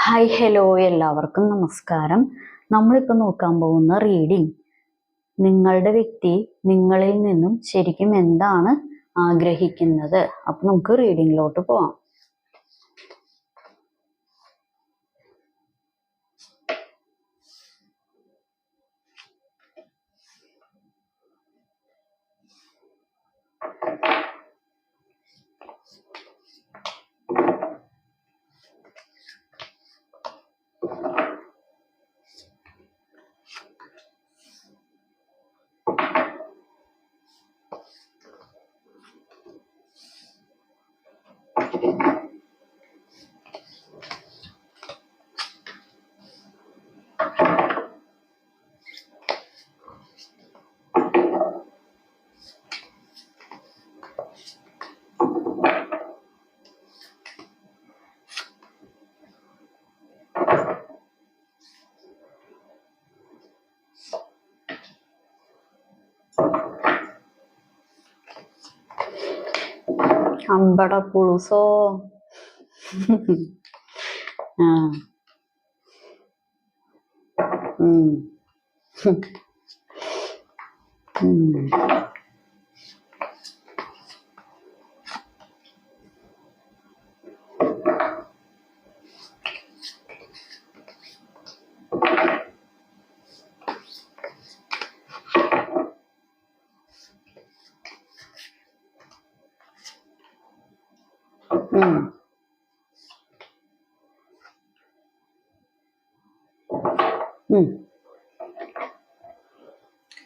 Hi hello എല്ലാവർക്കും നമസ്കാരം. നമ്മളിപ്പോൾ നോക്കാൻ പോകുന്ന റീഡിംഗ് നിങ്ങളുടെ വ്യക്തി നിങ്ങളിൽ നിന്നും ശരിക്കും എന്താണ് ആഗ്രഹിക്കുന്നത്? അപ്പം നമുക്ക് റീഡിങ്ങിലോട്ട് പോവാം. അമ്പട പുളുസോ ആ ഉം. ഉം. ഉം. ഉം.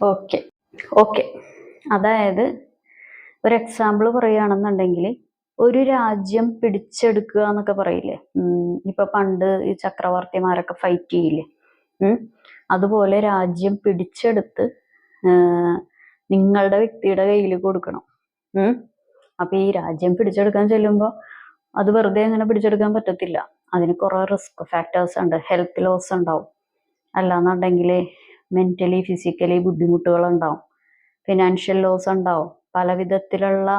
ഓക്കെ. ഓക്കെ. അതായത് ഒരു എക്സാമ്പിൾ പറയുകയാണെന്നുണ്ടെങ്കിൽ ഒരു രാജ്യം പിടിച്ചെടുക്കുക എന്നൊക്കെ പറയില്ലേ? ഇപ്പൊ പണ്ട് ഈ ചക്രവർത്തിമാരൊക്കെ ഫൈറ്റ് ചെയ്യില്ലേ? അതുപോലെ രാജ്യം പിടിച്ചെടുത്ത് നിങ്ങളുടെ വ്യക്തിയുടെ കയ്യിൽ കൊടുക്കണം. അപ്പൊ ഈ രാജ്യം പിടിച്ചെടുക്കാൻ ചെല്ലുമ്പോൾ അത് വെറുതെ അങ്ങനെ പിടിച്ചെടുക്കാൻ പറ്റത്തില്ല. അതിന് കുറെ റിസ്ക് ഫാക്ടേഴ്സ് ഉണ്ട്. ഹെൽത്ത് ലോസ് ഉണ്ടാവും. അല്ലാന്നുണ്ടെങ്കിൽ മെന്റലി ഫിസിക്കലി ബുദ്ധിമുട്ടുകൾ ഉണ്ടാവും ഫിനാൻഷ്യൽ ലോസ് ഉണ്ടാവും. പല വിധത്തിലുള്ള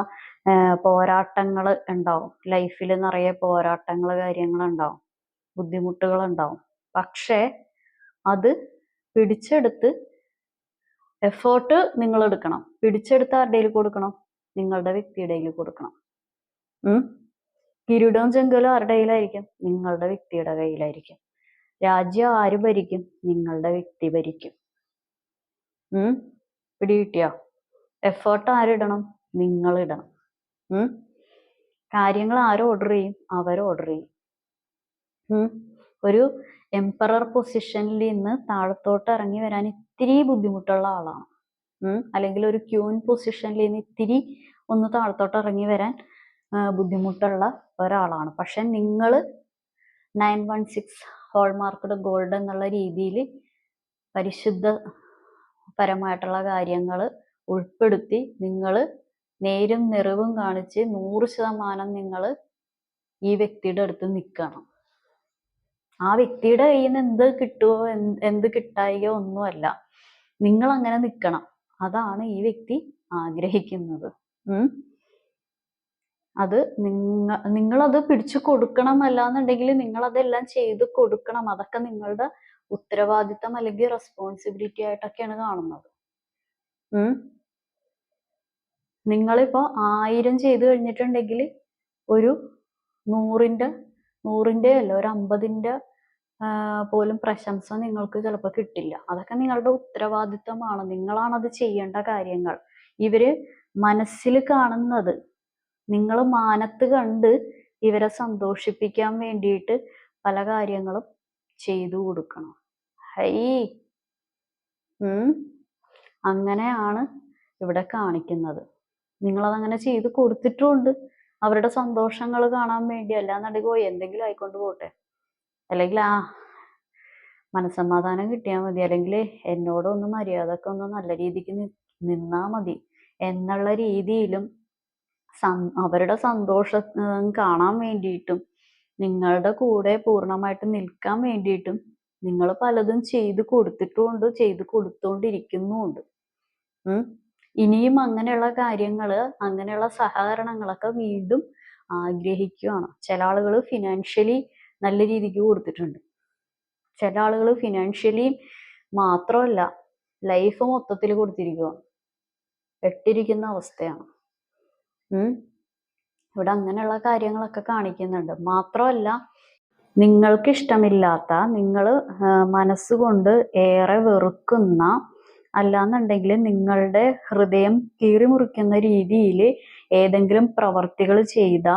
പോരാട്ടങ്ങൾ ഉണ്ടാവും. ലൈഫിൽ നിറയെ പോരാട്ടങ്ങൾ കാര്യങ്ങൾ ഉണ്ടാവും ബുദ്ധിമുട്ടുകൾ ഉണ്ടാവും പക്ഷേ അത് പിടിച്ചെടുത്ത് എഫേർട്ട് നിങ്ങൾ എടുക്കണം പിടിച്ചെടുത്ത് ആരുടെ കൊടുക്കണം? നിങ്ങളുടെ വ്യക്തിയുടെ കൊടുക്കണം. കിരീടവും ചെങ്കലും ആരുടെ കയ്യിലായിരിക്കും? നിങ്ങളുടെ വ്യക്തിയുടെ കയ്യിലായിരിക്കും. രാജ്യം ആര് ഭരിക്കും? നിങ്ങളുടെ വ്യക്തി ഭരിക്കും. ഉം? പിടികിട്ടിയോ? എഫേർട്ട് ആരിടണം നിങ്ങൾ ഇടണം. ഉം? കാര്യങ്ങൾ ആര് ഓർഡർ ചെയ്യും? അവർ ഓർഡർ ചെയ്യും. ഒരു എംപറർ പൊസിഷനിൽ നിന്ന് താഴത്തോട്ട് ഇറങ്ങി വരാൻ ഇത്തിരി ബുദ്ധിമുട്ടുള്ള ആളാണ്. അല്ലെങ്കിൽ ഒരു ക്യൂൻ പൊസിഷനിൽ നിന്ന് ഇത്തിരി ഒന്ന് താഴത്തോട്ട് ഇറങ്ങി വരാൻ ബുദ്ധിമുട്ടുള്ള ഒരാളാണ്. പക്ഷെ നിങ്ങൾ nine one six hallmarked gold എന്നുള്ള രീതിയിൽ പരിശുദ്ധ പരമായിട്ടുള്ള കാര്യങ്ങൾ ഉൾപ്പെടുത്തി നിങ്ങൾ നേരും നിറവും കാണിച്ച് നൂറ് ശതമാനം നിങ്ങൾ ഈ വ്യക്തിയുടെ അടുത്ത് നിൽക്കണം. ആ വ്യക്തിയുടെ കയ്യിൽ നിന്ന് എന്ത് കിട്ടുമോ എന്ത് കിട്ടായോ ഒന്നുമല്ല. നിങ്ങൾ അങ്ങനെ നിൽക്കണം. അതാണ് ഈ വ്യക്തി ആഗ്രഹിക്കുന്നത്. ഉം. അത് നിങ്ങ നിങ്ങളത് പിടിച്ചു കൊടുക്കണം അല്ലാന്നുണ്ടെങ്കിൽ നിങ്ങൾ അതെല്ലാം ചെയ്ത് കൊടുക്കണം. അതൊക്കെ നിങ്ങളുടെ ഉത്തരവാദിത്തം അല്ലെങ്കിൽ റെസ്പോൺസിബിലിറ്റി ആയിട്ടൊക്കെയാണ് കാണുന്നത്. ഉം? നിങ്ങളിപ്പോ ആയിരം ചെയ്തു കഴിഞ്ഞിട്ടുണ്ടെങ്കിൽ ഒരു നൂറിന്റെ നൂറിന്റെ അല്ല ഒരു അമ്പതിന്റെ പോലും പ്രശംസ നിങ്ങൾക്ക് ചിലപ്പോൾ കിട്ടില്ല. അതൊക്കെ നിങ്ങളുടെ ഉത്തരവാദിത്തമാണ്. നിങ്ങളാണത് ചെയ്യേണ്ട കാര്യങ്ങൾ. ഇവർ മനസ്സിൽ കാണുന്നത് നിങ്ങൾ മാനത്ത് കണ്ട് ഇവരെ സന്തോഷിപ്പിക്കാൻ വേണ്ടിയിട്ട് പല കാര്യങ്ങളും ചെയ്തു കൊടുക്കണം. ഹൈ. ഉം. അങ്ങനെയാണ് ഇവിടെ കാണിക്കുന്നത്. നിങ്ങളതങ്ങനെ ചെയ്ത് കൊടുത്തിട്ടുമുണ്ട് അവരുടെ സന്തോഷങ്ങൾ കാണാൻ വേണ്ടി. അല്ലാന്നുണ്ടെങ്കിൽ പോയി എന്തെങ്കിലും ആയിക്കൊണ്ട് പോട്ടെ. അല്ലെങ്കിൽ ആ മനസ്സമാധാനം കിട്ടിയാൽ മതി. അല്ലെങ്കിൽ എന്നോടൊന്ന് മര്യാദക്കൊന്ന് നല്ല രീതിക്ക് നിന്നാൽ നിന്നാ മതി. എന്നുള്ള രീതിയിലും അവരുടെ സന്തോഷം കാണാൻ വേണ്ടിയിട്ടും നിങ്ങളുടെ കൂടെ പൂർണമായിട്ട് നിൽക്കാൻ വേണ്ടിയിട്ടും നിങ്ങൾ പലതും ചെയ്തു കൊടുത്തിട്ടുമുണ്ട് ചെയ്തു കൊടുത്തോണ്ടിരിക്കുന്നുമുണ്ട്. ഇനിയും അങ്ങനെയുള്ള കാര്യങ്ങൾ അങ്ങനെയുള്ള സഹകരണങ്ങളൊക്കെ വീണ്ടും ആഗ്രഹിക്കുകയാണ് ചില ആളുകൾ ഫിനാൻഷ്യലി നല്ല രീതിക്ക് കൊടുത്തിട്ടുണ്ട് ചില ആളുകൾ ഫിനാൻഷ്യലി മാത്രമല്ല ലൈഫ് മൊത്തത്തിൽ കൊടുത്തിരിക്കുക പെട്ടിരിക്കുന്ന അവസ്ഥയാണ്. ഇവിടെ അങ്ങനെയുള്ള കാര്യങ്ങളൊക്കെ കാണിക്കുന്നുണ്ട്. മാത്രമല്ല നിങ്ങൾക്ക് ഇഷ്ടമില്ലാത്ത നിങ്ങൾ മനസ്സുകൊണ്ട് ഏറെ വെറുക്കുന്ന അല്ലാന്നുണ്ടെങ്കിൽ നിങ്ങളുടെ ഹൃദയം കീറിമുറിക്കുന്ന രീതിയിൽ ഏതെങ്കിലും പ്രവർത്തികൾ ചെയ്ത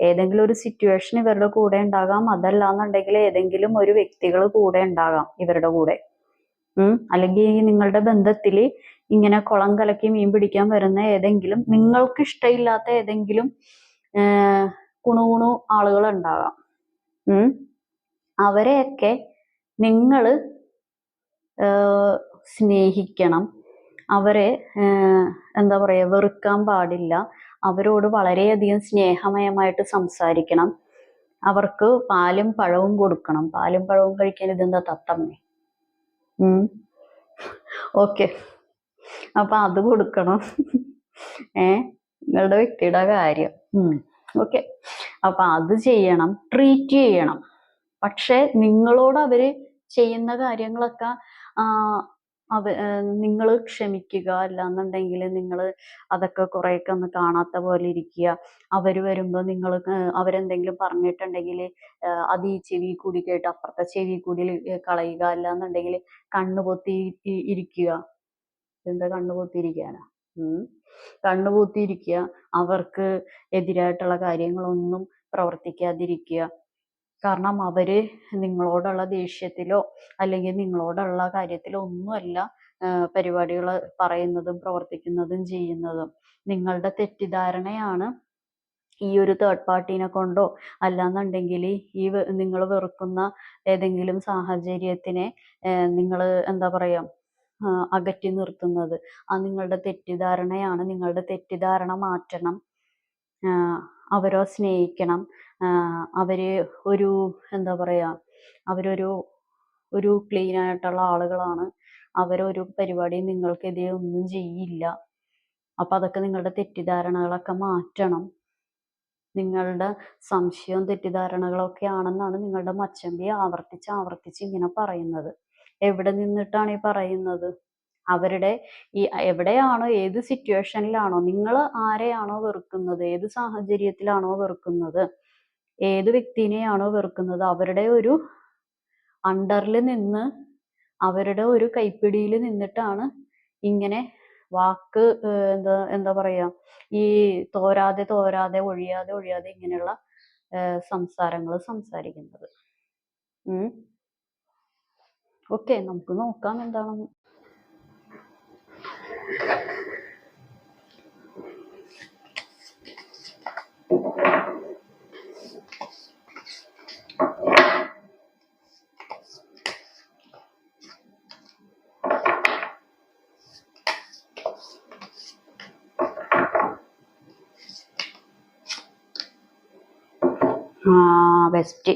ഏതെങ്കിലും ഒരു സിറ്റുവേഷൻ ഇവരുടെ കൂടെ ഉണ്ടാകാം. അതല്ല എന്നുണ്ടെങ്കിൽ ഏതെങ്കിലും ഒരു വ്യക്തികൾ കൂടെ ഉണ്ടാകാം ഇവരുടെ കൂടെ. അല്ലെങ്കിൽ നിങ്ങളുടെ ബന്ധത്തിൽ ഇങ്ങനെ കുളം കലക്കി മീൻ പിടിക്കാൻ വരുന്ന ഏതെങ്കിലും നിങ്ങൾക്ക് ഇഷ്ടമില്ലാത്ത ഏതെങ്കിലും കുണുകുണു ആളുകൾ ഉണ്ടാകാം അവരെയൊക്കെ നിങ്ങൾ സ്നേഹിക്കണം. അവരെ എന്താ പറയുക വെറുക്കാൻ പാടില്ല. അവരോട് വളരെയധികം സ്നേഹമയമായിട്ട് സംസാരിക്കണം. അവർക്ക് പാലും പഴവും കൊടുക്കണം. പാലും പഴവും കഴിക്കാൻ ഇതെന്താ തത്തമ്മേ? ഓക്കെ. അപ്പൊ അത് കൊടുക്കണം. ഏ? നിങ്ങളുടെ വ്യക്തിയുടെ കാര്യം. ഓക്കെ. അപ്പൊ അത് ചെയ്യണം. ട്രീറ്റ് ചെയ്യണം. പക്ഷെ നിങ്ങളോട് അവർ ചെയ്യുന്ന കാര്യങ്ങളൊക്കെ ആ അവ നിങ്ങൾ ക്ഷമിക്കുക. അല്ലാന്നുണ്ടെങ്കിൽ നിങ്ങൾ അതൊക്കെ കുറേയൊക്കെ ഒന്ന് കാണാത്ത പോലെ ഇരിക്കുക. അവർ വരുമ്പോൾ നിങ്ങൾ അവരെന്തെങ്കിലും പറഞ്ഞിട്ടുണ്ടെങ്കിൽ അത് ഈ ചെവി കൂടി കേട്ട് അപ്പുറത്തെ ചെവി കൂടി കളയുക. അല്ലാന്നുണ്ടെങ്കിൽ കണ്ണു പൊത്തി ഇരിക്കുക. എന്താ കണ്ണു പൊത്തിയിരിക്കാനാ? കണ്ണു പൊത്തിയിരിക്കുക. അവർക്ക് എതിരായിട്ടുള്ള കാര്യങ്ങളൊന്നും പ്രവർത്തിക്കാതിരിക്കുക. കാരണം അവർ നിങ്ങളോടുള്ള ദേഷ്യത്തിലോ അല്ലെങ്കിൽ നിങ്ങളോടുള്ള കാര്യത്തിലോ ഒന്നുമല്ല പരിപാടികൾ പറയുന്നതും പ്രവർത്തിക്കുന്നതും ചെയ്യുന്നതും. നിങ്ങളുടെ തെറ്റിദ്ധാരണയാണ് ഈ ഒരു തേർഡ് പാർട്ടീനെ കൊണ്ടോ അല്ലാന്നുണ്ടെങ്കിൽ ഈ നിങ്ങൾ വെറുക്കുന്ന ഏതെങ്കിലും സാഹചര്യത്തിനെ നിങ്ങൾ എന്താ പറയാ അകറ്റി നിർത്തുന്നത്. ആ നിങ്ങളുടെ തെറ്റിദ്ധാരണയാണ് നിങ്ങളുടെ തെറ്റിദ്ധാരണ മാറ്റണം. അവരോ സ്നേഹിക്കണം. അവർ ഒരു എന്താ പറയാ അവരൊരു ഒരു ക്ലീൻ ആയിട്ടുള്ള ആളുകളാണ്. അവരൊരു പരിപാടിയും നിങ്ങൾക്കെതിരെ ഒന്നും ചെയ്യില്ല. അപ്പൊ അതൊക്കെ നിങ്ങളുടെ തെറ്റിദ്ധാരണകളൊക്കെ മാറ്റണം. നിങ്ങളുടെ സംശയവും തെറ്റിദ്ധാരണകളൊക്കെ ആണെന്നാണ് നിങ്ങളുടെ മച്ചമ്പി ആവർത്തിച്ച് ആവർത്തിച്ച് ഇങ്ങനെ പറയുന്നത്. എവിടെ നിന്നിട്ടാണ് ഈ പറയുന്നത്? അവരുടെ ഈ എവിടെയാണോ ഏത് സിറ്റുവേഷനിലാണോ നിങ്ങൾ ആരെയാണോ വെറുക്കുന്നത്? ഏത് സാഹചര്യത്തിലാണോ വെറുക്കുന്നത്? ഏത് വ്യക്തിനെയാണോ വെറുക്കുന്നത് അവരുടെ ഒരു അണ്ടറിൽ നിന്ന് അവരുടെ ഒരു കൈപ്പിടിയിൽ നിന്നിട്ടാണ് ഇങ്ങനെ വാക്ക് എന്താ എന്താ പറയാ ഈ തോരാതെ തോരാതെ ഒഴിയാതെ ഒഴിയാതെ ഇങ്ങനെയുള്ള സംസാരങ്ങൾ സംസാരിക്കുന്നത്. ഓക്കെ നമുക്ക് നോക്കാം എന്താണെന്ന് ആ ബെസ്റ്റ്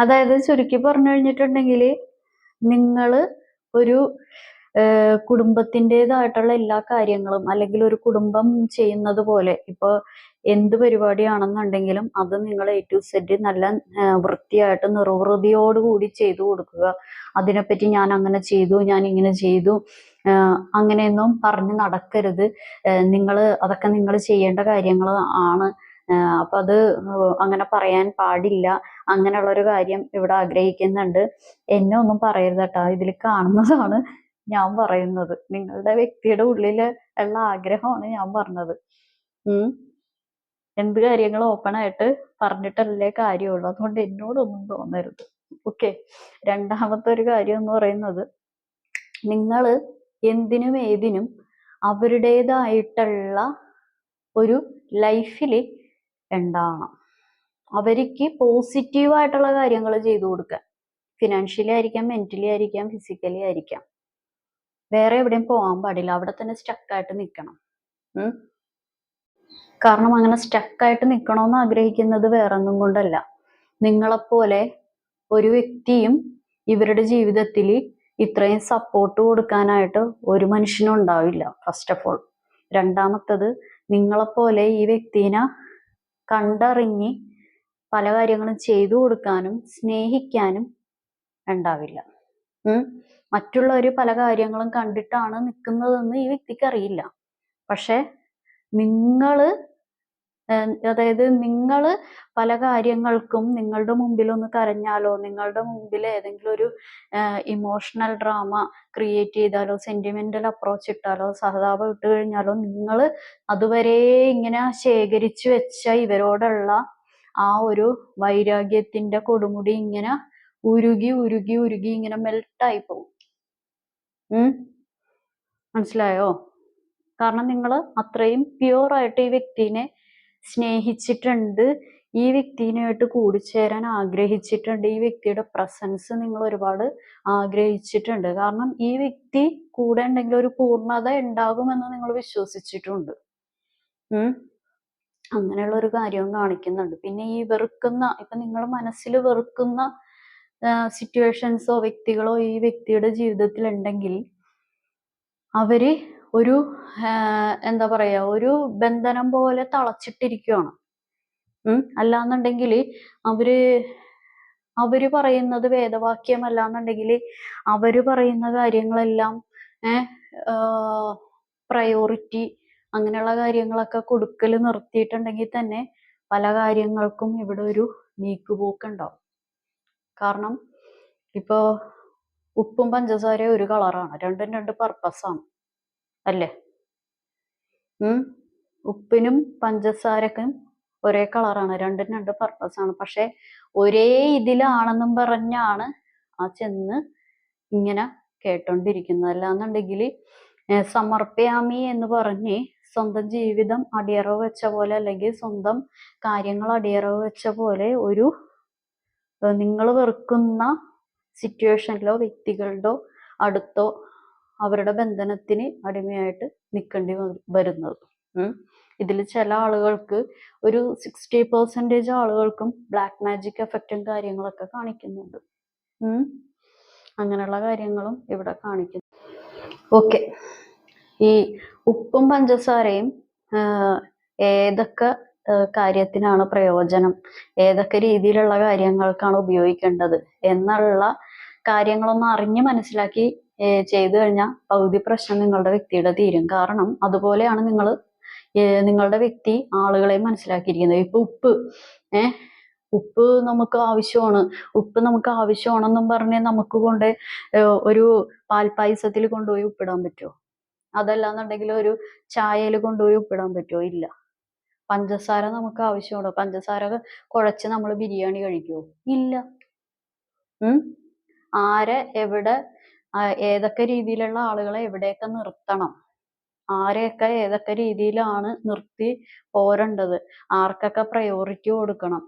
അതായത് ചുരുക്കി പറഞ്ഞു കഴിഞ്ഞിട്ടുണ്ടെങ്കിൽ നിങ്ങൾ ഒരു കുടുംബത്തിന്റെതായിട്ടുള്ള എല്ലാ കാര്യങ്ങളും അല്ലെങ്കിൽ ഒരു കുടുംബം ചെയ്യുന്നത് പോലെ ഇപ്പോൾ എന്ത് പരിപാടിയാണെന്നുണ്ടെങ്കിലും അത് നിങ്ങൾ എ ടു സെറ്റ് നല്ല വൃത്തിയായിട്ട് നിർവൃതിയോടുകൂടി ചെയ്തു കൊടുക്കുക. അതിനെപ്പറ്റി ഞാൻ അങ്ങനെ ചെയ്തു ഞാൻ ഇങ്ങനെ ചെയ്തു. അങ്ങനെയൊന്നും പറഞ്ഞു നടക്കരുത്. നിങ്ങൾ അതൊക്കെ നിങ്ങൾ ചെയ്യേണ്ട കാര്യങ്ങൾ ആണ്. അപ്പൊ അത് അങ്ങനെ പറയാൻ പാടില്ല. അങ്ങനെയുള്ള ഒരു കാര്യം ഇവിടെ ആഗ്രഹിക്കുന്നുണ്ട്. എന്നെ ഒന്നും പറയരുത് കേട്ടോ. ഇതിൽ കാണുന്നതാണ് ഞാൻ പറയുന്നത്. നിങ്ങളുടെ വ്യക്തിയുടെ ഉള്ളിൽ ഉള്ള ആഗ്രഹമാണ് ഞാൻ പറഞ്ഞത്. ഉം. എന്ത് കാര്യങ്ങൾ ഓപ്പൺ ആയിട്ട് പറഞ്ഞിട്ടല്ലേ കാര്യമുള്ളൂ. അതുകൊണ്ട് എന്നോടൊന്നും തോന്നരുത്. ഓക്കെ രണ്ടാമത്തെ ഒരു കാര്യം എന്ന് പറയുന്നത് നിങ്ങൾ എന്തിനും ഏതിനും അവരുടേതായിട്ടുള്ള ഒരു ലൈഫിൽ ഉണ്ടാവണം. അവർക്ക് പോസിറ്റീവ് ആയിട്ടുള്ള കാര്യങ്ങൾ ചെയ്തു കൊടുക്കുക ഫിനാൻഷ്യലി ആയിരിക്കാം മെന്റലി ആയിരിക്കാം ഫിസിക്കലി ആയിരിക്കാം. വേറെ എവിടെയും പോകാൻ പാടില്ല. അവിടെ തന്നെ സ്റ്റക്കായിട്ട് നിൽക്കണം കാരണം അങ്ങനെ സ്റ്റക്കായിട്ട് നിൽക്കണമെന്ന് ആഗ്രഹിക്കുന്നത് വേറൊന്നും കൊണ്ടല്ല. നിങ്ങളെപ്പോലെ ഒരു വ്യക്തിയും ഇവരുടെ ജീവിതത്തിൽ ഇത്രയും സപ്പോർട്ട് കൊടുക്കാനായിട്ട് ഒരു മനുഷ്യനും ഉണ്ടാവില്ല ഫസ്റ്റ് ഓഫ് ഓൾ രണ്ടാമത്തത് നിങ്ങളെപ്പോലെ ഈ വ്യക്തിനെ കണ്ടറിഞ്ഞ് പല കാര്യങ്ങളും ചെയ്തു കൊടുക്കാനും സ്നേഹിക്കാനും ഉണ്ടാവില്ല. മറ്റുള്ളവർ പല കാര്യങ്ങളും കണ്ടിട്ടാണ് നിൽക്കുന്നതെന്ന് ഈ വ്യക്തിക്ക് അറിയില്ല. പക്ഷെ നിങ്ങൾ ഏഹ് അതായത് നിങ്ങൾ പല കാര്യങ്ങൾക്കും നിങ്ങളുടെ മുമ്പിൽ ഒന്ന് കരഞ്ഞാലോ നിങ്ങളുടെ മുമ്പിൽ ഏതെങ്കിലും ഒരു ഇമോഷണൽ ഡ്രാമ ക്രിയേറ്റ് ചെയ്താലോ സെന്റിമെന്റൽ അപ്രോച്ച് ഇട്ടാലോ സഹതാപം ഇട്ട് കഴിഞ്ഞാലോ നിങ്ങൾ അതുവരെ ഇങ്ങനെ ശേഖരിച്ചു വെച്ച ഇവരോടുള്ള ആ ഒരു വൈരാഗ്യത്തിന്റെ കൊടുമുടി ഇങ്ങനെ ഉരുകി ഉരുകി ഉരുകി ഇങ്ങനെ മെൽട്ടായി പോകും മനസ്സിലായോ? കാരണം നിങ്ങൾ അത്രയും പ്യുവർ ആയിട്ട് ഈ വ്യക്തിനെ സ്നേഹിച്ചിട്ടുണ്ട്. ഈ വ്യക്തിയുമായിട്ട് കൂടിച്ചേരാൻ ആഗ്രഹിച്ചിട്ടുണ്ട്. ഈ വ്യക്തിയുടെ പ്രസൻസ് നിങ്ങൾ ഒരുപാട് ആഗ്രഹിച്ചിട്ടുണ്ട്. കാരണം ഈ വ്യക്തി കൂടെ ഉണ്ടെങ്കിൽ ഒരു പൂർണത ഉണ്ടാകുമെന്ന് നിങ്ങൾ വിശ്വസിച്ചിട്ടുണ്ട്. അങ്ങനെയുള്ള ഒരു കാര്യവും കാണിക്കുന്നുണ്ട്. പിന്നെ ഈ വെറുക്കുന്ന ഇപ്പൊ നിങ്ങൾ മനസ്സിൽ വെറുക്കുന്ന സിറ്റുവേഷൻസോ വ്യക്തികളോ ഈ വ്യക്തിയുടെ ജീവിതത്തിൽ ഉണ്ടെങ്കിൽ അവർ ഒരു എന്താ പറയാ ഒരു ബന്ധനം പോലെ തളച്ചിട്ടിരിക്കുകയാണ് അല്ലാന്നുണ്ടെങ്കിൽ അവർ അവർ പറയുന്നത് വേദവാക്യം എന്നുണ്ടെങ്കിൽ അവർ പറയുന്ന കാര്യങ്ങളെല്ലാം ഏഹ് പ്രയോറിറ്റി അങ്ങനെയുള്ള കാര്യങ്ങളൊക്കെ കൊടുക്കൽ നിർത്തിയിട്ടുണ്ടെങ്കിൽ തന്നെ പല കാര്യങ്ങൾക്കും ഇവിടെ ഒരു നീക്കുപോക്കുണ്ടാവും. കാരണം ഇപ്പോ ഉപ്പും പഞ്ചസാരയും ഒരു കളറാണ്. രണ്ടും രണ്ട് പർപ്പസാണ് അല്ലേ? ഉപ്പിനും പഞ്ചസാരക്കും ഒരേ കളറാണ്. രണ്ടും രണ്ട് പർപ്പസ് ആണ്. പക്ഷെ ഒരേ ഇതിലാണെന്നും പറഞ്ഞാണ് ആ ചെന്ന് ഇങ്ങനെ കേട്ടോണ്ടിരിക്കുന്നത് അല്ലാന്നുണ്ടെങ്കിൽ സമർപ്പയാമി എന്ന് പറഞ്ഞ് സ്വന്തം ജീവിതം അടിയറവ് വെച്ച പോലെ അല്ലെങ്കിൽ സ്വന്തം കാര്യങ്ങൾ അടിയറവ് വെച്ച പോലെ ഒരു നിങ്ങൾ വെറുക്കുന്ന സിറ്റുവേഷനിലോ വ്യക്തികളുടെ അടുത്തോ അവരുടെ ബന്ധനത്തിന് അടിമയായിട്ട് നിൽക്കേണ്ടി വരുന്നത്. ഇതിൽ ചില ആളുകൾക്ക് ഒരു സിക്സ്റ്റി പെർസെന്റേജ് ആളുകൾക്കും ബ്ലാക്ക് മാജിക് എഫക്റ്റും കാര്യങ്ങളൊക്കെ കാണിക്കുന്നുണ്ട്. അങ്ങനെയുള്ള കാര്യങ്ങളും ഇവിടെ കാണിക്കുന്നു. ഓക്കെ. ഈ ഉപ്പും പഞ്ചസാരയും ഏതൊക്കെ കാര്യത്തിനാണ് പ്രയോജനം? ഏതൊക്കെ രീതിയിലുള്ള കാര്യങ്ങൾക്കാണ് ഉപയോഗിക്കേണ്ടത്? എന്നുള്ള കാര്യങ്ങളൊന്നും അറിഞ്ഞ് മനസ്സിലാക്കി ചെയ്തു കഴിഞ്ഞാൽ പകുതി പ്രശ്നം നിങ്ങളുടെ വ്യക്തിയുടെ തീരും. കാരണം അതുപോലെയാണ് നിങ്ങൾ നിങ്ങളുടെ വ്യക്തി ആളുകളെ മനസ്സിലാക്കിയിരിക്കുന്നത്. ഇപ്പൊ ഉപ്പ് ഏഹ് ഉപ്പ് നമുക്ക് ആവശ്യമാണ്. ഉപ്പ് നമുക്ക് ആവശ്യമാണെന്നും പറഞ്ഞ് നമുക്ക് കൊണ്ട് ഒരു പാൽപ്പായസത്തിൽ കൊണ്ടുപോയി ഉപ്പിടാൻ പറ്റുമോ അതല്ലാന്നുണ്ടെങ്കിൽ ഒരു ചായയിൽ കൊണ്ടുപോയി ഉപ്പിടാൻ പറ്റുമോ ഇല്ല. പഞ്ചസാര നമുക്ക് ആവശ്യമുണ്ടോ പഞ്ചസാര കുഴച്ച് നമ്മൾ ബിരിയാണി കഴിക്കുമോ ഇല്ല. ഉം? ആരെ എവിടെ ഏതൊക്കെ രീതിയിലുള്ള ആളുകളെ എവിടെയൊക്കെ നിർത്തണം? ആരെയൊക്കെ ഏതൊക്കെ രീതിയിലാണ് നിർത്തി പോരേണ്ടത്? ആർക്കൊക്കെ പ്രയോറിറ്റി കൊടുക്കണം?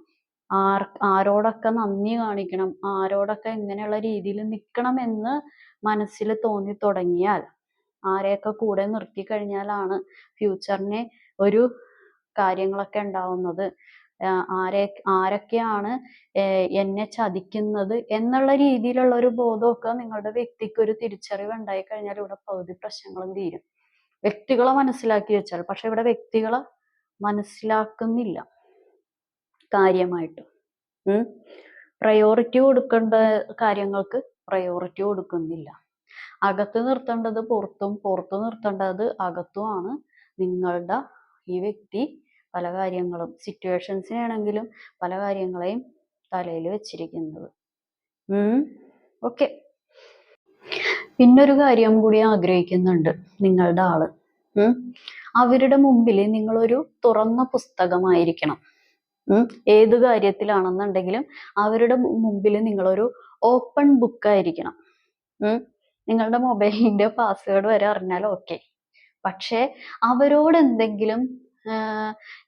ആർ ആരോടൊക്കെ നന്ദി കാണിക്കണം? ആരോടൊക്കെ എങ്ങനെയുള്ള രീതിയിൽ നിൽക്കണം എന്ന് മനസ്സിൽ തോന്നി തുടങ്ങിയാൽ ആരെയൊക്കെ കൂടെ നിർത്തി കഴിഞ്ഞാലാണ് ഫ്യൂച്ചറിന് ഒരു കാര്യങ്ങളൊക്കെ ഉണ്ടാവുന്നത്. ആരെ ആരൊക്കെയാണ് എന്നെ ചതിക്കുന്നത് എന്നുള്ള രീതിയിലുള്ള ഒരു ബോധമൊക്കെ നിങ്ങളുടെ വ്യക്തിക്ക് ഒരു തിരിച്ചറിവ് ഉണ്ടായി കഴിഞ്ഞാൽ ഇവിടെ പകുതി പ്രശ്നങ്ങളും തീരും. വ്യക്തികളെ മനസ്സിലാക്കി വെച്ചാൽ പക്ഷെ ഇവിടെ വ്യക്തികളെ മനസ്സിലാക്കുന്നില്ല കാര്യമായിട്ട്. പ്രയോറിറ്റി കൊടുക്കേണ്ട കാര്യങ്ങൾക്ക് പ്രയോറിറ്റി കൊടുക്കുന്നില്ല. അകത്ത് നിർത്തേണ്ടത് പുറത്തും പുറത്ത് നിർത്തേണ്ടത് അകത്തുമാണ് നിങ്ങളുടെ ഈ വ്യക്തി പല കാര്യങ്ങളും സിറ്റുവേഷൻസിനാണെങ്കിലും പല കാര്യങ്ങളെയും തലയിൽ വെച്ചിരിക്കുന്നത്. ഓക്കെ പിന്നൊരു കാര്യം കൂടി ആഗ്രഹിക്കുന്നുണ്ട് നിങ്ങളുടെ ആൾ. അവരുടെ മുമ്പിൽ നിങ്ങളൊരു തുറന്ന പുസ്തകമായിരിക്കണം. ഏത് കാര്യത്തിലാണെന്നുണ്ടെങ്കിലും അവരുടെ മുമ്പിൽ നിങ്ങളൊരു ഓപ്പൺ ബുക്ക് ആയിരിക്കണം. നിങ്ങളുടെ മൊബൈലിന്റെ പാസ്വേഡ് വരെ അറിഞ്ഞാൽ ഓക്കെ പക്ഷേ അവരോട് എന്തെങ്കിലും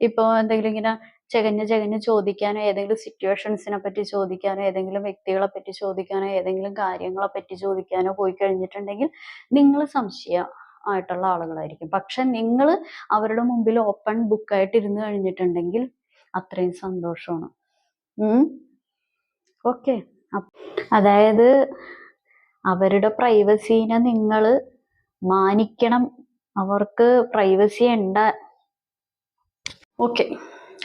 ഇപ്പൊ എന്തെങ്കിലും ഇങ്ങനെ ചകഞ്ഞ് ചകഞ്ഞ് ചോദിക്കാനോ ഏതെങ്കിലും സിറ്റുവേഷൻസിനെ പറ്റി ചോദിക്കാനോ ഏതെങ്കിലും വ്യക്തികളെ പറ്റി ചോദിക്കാനോ ഏതെങ്കിലും കാര്യങ്ങളെ പറ്റി ചോദിക്കാനോ പോയി കഴിഞ്ഞിട്ടുണ്ടെങ്കിൽ നിങ്ങൾ സംശയ ആയിട്ടുള്ള ആളുകളായിരിക്കും. പക്ഷെ നിങ്ങൾ അവരുടെ മുമ്പിൽ ഓപ്പൺ ബുക്കായിട്ട് ഇരുന്ന് കഴിഞ്ഞിട്ടുണ്ടെങ്കിൽ അത്രയും സന്തോഷമാണ്. ഓക്കെ അതായത് അവരുടെ പ്രൈവസീനെ നിങ്ങൾ മാനിക്കണം. അവർക്ക് പ്രൈവസി ഉണ്ട ഓക്കെ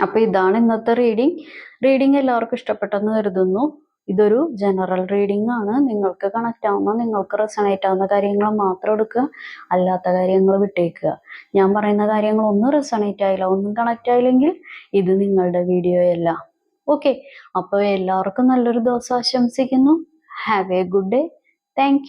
അപ്പൊ ഇതാണ് ഇന്നത്തെ റീഡിംഗ് റീഡിംഗ് എല്ലാവർക്കും ഇഷ്ടപ്പെട്ടെന്ന് കരുതുന്നു. ഇതൊരു ജനറൽ റീഡിംഗ് ആണ്. നിങ്ങൾക്ക് കണക്റ്റ് ആവുന്ന നിങ്ങൾക്ക് റെസണേറ്റ് ആവുന്ന കാര്യങ്ങൾ മാത്രം എടുക്കുക. അല്ലാത്ത കാര്യങ്ങൾ വിട്ടേക്കുക. ഞാൻ പറയുന്ന കാര്യങ്ങൾ ഒന്നും റെസണേറ്റ് ആയില്ല ഒന്നും കണക്റ്റ് ആയില്ലെങ്കിൽ ഇത് നിങ്ങളുടെ വീഡിയോ അല്ല ഓക്കെ അപ്പോൾ എല്ലാവർക്കും നല്ലൊരു ദിവസം ആശംസിക്കുന്നു. Have a good day thank